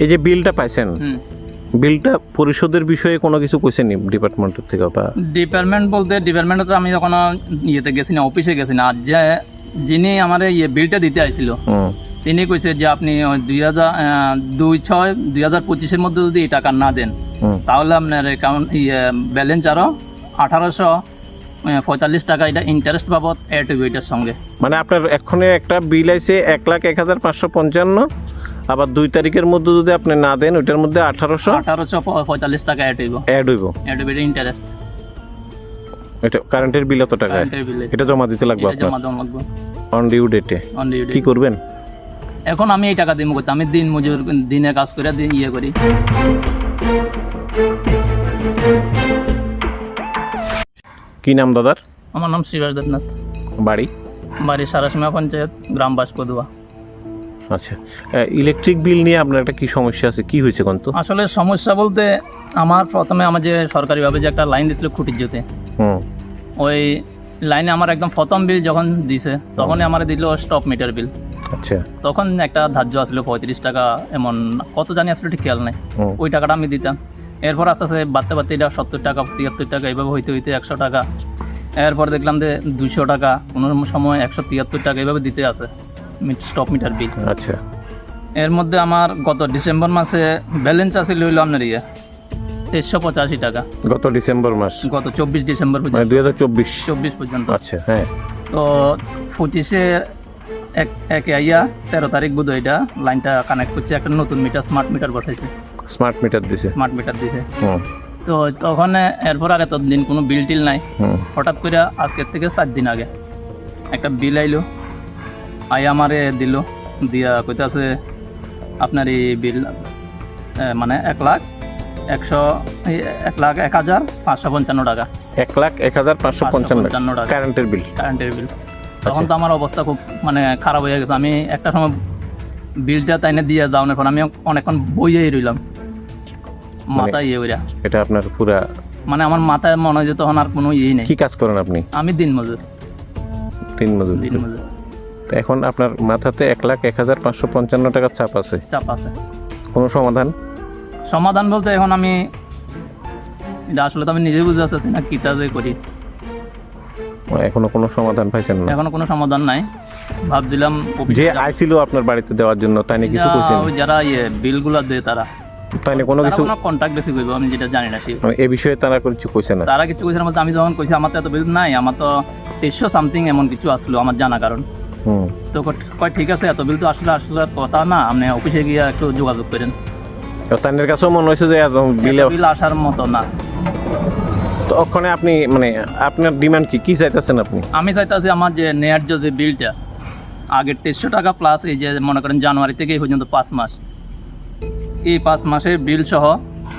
এই যে বিলটা পাইছেন বিলটা পরিশোধের বিষয়ে কোনো কিছু কইছেন ডিপার্টমেন্টের থেকে বা? ডিপার্টমেন্ট বলতে ডিপার্টমেন্টে তো আমি যখন ইয়েতে গেছি না অফিসে গেছি না। আর যে যিনি আমার ইয়ে বিলটা দিতে আসছিল হুম, তিনি কইছে যে আপনি ওই দুই হাজার দুই ছয় দুই হাজার পঁচিশের মধ্যে যদি এই টাকা না দেন তাহলে আপনার অ্যাকাউন্ট ইয়ে ব্যালেন্স আরও আঠারোশো পঁয়তাল্লিশ টাকা এটা ইন্টারেস্ট বাবদ অ্যাড হইবে এটার সঙ্গে। মানে আপনার এক্ষণে একটা বিল আইছে এক লাখ এক হাজার পাঁচশো পঞ্চান্ন আবার দুই তারিখের মধ্যে যদি আপনি না দেন ওইটার মধ্যে আঠারোশো আঠারোশো পঁয়তাল্লিশ টাকা অ্যাড হইব। অ্যাড হইব। অ্যাড হইবে এটা ইন্টারেস্ট এটা কারেন্টের বিল এত বিলে এটা জমা দিতে লাগবে আপনার? জমা দেওয়া লাগবে। অন ডিউ ডেটে on due কি করবেন? এখন আমি এই টাকা দিব করতে আমি দিন মজুর দিনে কাজ করে দিন ইয়ে করি। কি নাম দাদার? আমার নাম শ্রীবাস দেবনাথ। বাড়ি? বাড়ি সারাসীমা পঞ্চায়েত গ্রাম বাসপদুয়া আচ্ছা ইলেকট্রিক বিল নিয়ে আপনার একটা কি সমস্যা আছে? কি হয়েছে কোন তো আসলে সমস্যা বলতে আমার প্রথমে আমার যে সরকারিভাবে যে একটা লাইন দিছিল খুঁটির জুতে ওই লাইনে আমার একদম প্রথম বিল যখন দিছে তখনই আমার দিল স্টপ মিটার বিল আচ্ছা। তখন একটা ধার্য আসলো পঁয়ত্রিশ টাকা এমন কত জানি আসলে ঠিক খেয়াল নাই। ওই টাকাটা আমি দিতাম। এরপর আস্তে আস্তে বাড়তে বাড়তে এটা সত্তর টাকা তিয়াত্তর টাকা এইভাবে হইতে হইতে একশো টাকা। এরপর দেখলাম যে দুশো টাকা কোনো সময় একশো তিয়াত্তর টাকা এইভাবে দিতে আছে। স্টপ মিটার বিল আচ্ছা। এর মধ্যে আমার গত ডিসেম্বর মাসে ব্যালেন্স আছিল হইল আপনার ইয়ে তেইশশো পঁচাশি টাকা। গত ডিসেম্বর মাস? গত চব্বিশ ডিসেম্বর মানে পর্যন্ত দুই হাজার চব্বিশ? চব্বিশ পর্যন্ত। আচ্ছা হ্যাঁ। তো পঁচিশে এক একে আইয়া তেরো তারিখ বোধ এটা লাইনটা কানেক্ট করছে একটা নতুন মিটার স্মার্ট মিটার বসাইছে। স্মার্ট মিটার দিছে। স্মার্ট মিটার দিছে। তো তখন এরপর আর এতদিন কোনো বিল টিল নাই। হঠাৎ করে আজকের থেকে সাত দিন আগে একটা বিল আইলো। আই আমারে দিল দিয়া কইতাছে আপনার এই বিল মানে এক লাখ একশো এক লাখ এক হাজার পাঁচশো পঞ্চান্ন টাকা। এক লাখ এক হাজার পাঁচশো পঞ্চান্ন টাকা। কারেন্টের বিল। কারেন্টের বিল। তখন তো আমার অবস্থা খুব মানে খারাপ হয়ে গেছে। আমি একটা সময় বিলটা তাই তাইনে দিয়ে যাওয়ার পর আমি অনেকক্ষণ বইয়েই রইলাম। মাথায় ইয়ে ওইরা এটা আপনার পুরা মানে আমার মাথায় মনে হয় যে তখন আর কোনো ইয়ে নেই। কি কাজ করেন আপনি? আমি দিন মজুর তিন মজুর দিন মজুর তো এখন আপনার মাথাতে এক লাখ এক হাজার পাঁচশো পঞ্চান্ন টাকার চাপ আছে। চাপ আছে। কোনো সমাধান? সমাধান বলতে এখন আমি এটা আসলে তো আমি নিজে বুঝতে পারছি না কিটা যে করি। এখনও কোনো সমাধান পাইছেন না? এখনও কোনো সমাধান নাই। ভাবছিলাম যে। আইছিল আপনার বাড়িতে দেওয়ার জন্য তাই নিয়ে কিছু কইছেন? ওই যারা ইয়ে বিলগুলো দেয় তারা। তাই কোনো কিছু কোনো কন্ট্যাক্ট বেশি করব আমি যেটা জানি না সেই মানে এ বিষয়ে তারা কিছু কইছে না। তারা কিছু কইছে মধ্যে আমি যখন কইছি আমার তো এত বিল নাই আমার তো তেইশশো সামথিং এমন কিছু আসলো আমার জানা কারণ। তো কয়- ঠিক আছে এত বিল তো আসলে আসলে কথা না আপনি অফিসে গিয়ে একটু যোগাযোগ করেন। তাদের কাছেও মনে হয়েছে যে বিল আসার মতো না। তো ওখানে আপনি মানে আপনার ডিমান্ড কি? কি চাইতেছেন আপনি? আমি চাইতেছি আমার যে ন্যায্য যে বিলটা আগের তেইশশো টাকা প্লাস এই যে মনে করেন জানুয়ারি থেকে এই পর্যন্ত পাঁচ মাস। এই পাঁচ মাসের বিল সহ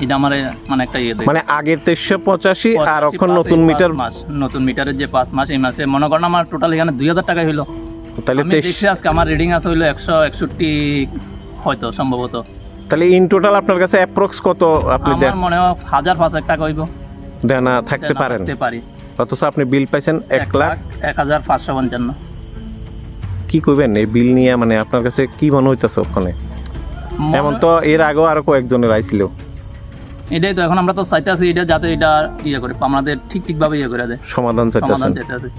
এটা আমার মানে একটা ইয়ে মানে আগের তেইশশো পঁচাশি আর এখন নতুন মিটার মাস নতুন মিটারের যে পাঁচ মাস এই মাসে মনে করেন আমার টোটাল এখানে দুই হাজার টাকা হইল। তাহলে আমি দেখছি আজকে আমার রিডিং আছে হইল একশো একষট্টি হয়তো সম্ভবত। তাহলে ইন টোটাল আপনার কাছে অ্যাপ্রক্স কত আপনি আমার দেন? মনে হয় হাজার পাঁচ এক টাকা হইব। দেনা থাকতে পারেন। থাকতে পারি। অথচ আপনি বিল পাইছেন এক লাখ এক হাজার পাঁচশো পঞ্চান্ন। কি করবেন এই বিল নিয়ে মানে আপনার কাছে কি মনে হইতেছে ওখানে? এমন তো এর আগেও আরও কয়েকজনের আইছিল। এটাই তো এখন আমরা তো চাইতে আছি এটা যাতে এটা ইয়ে করে আমাদের ঠিক ঠিকভাবে ইয়ে করে দেয়। সমাধান সমাধান চাইতেছেন। চাইতে আছি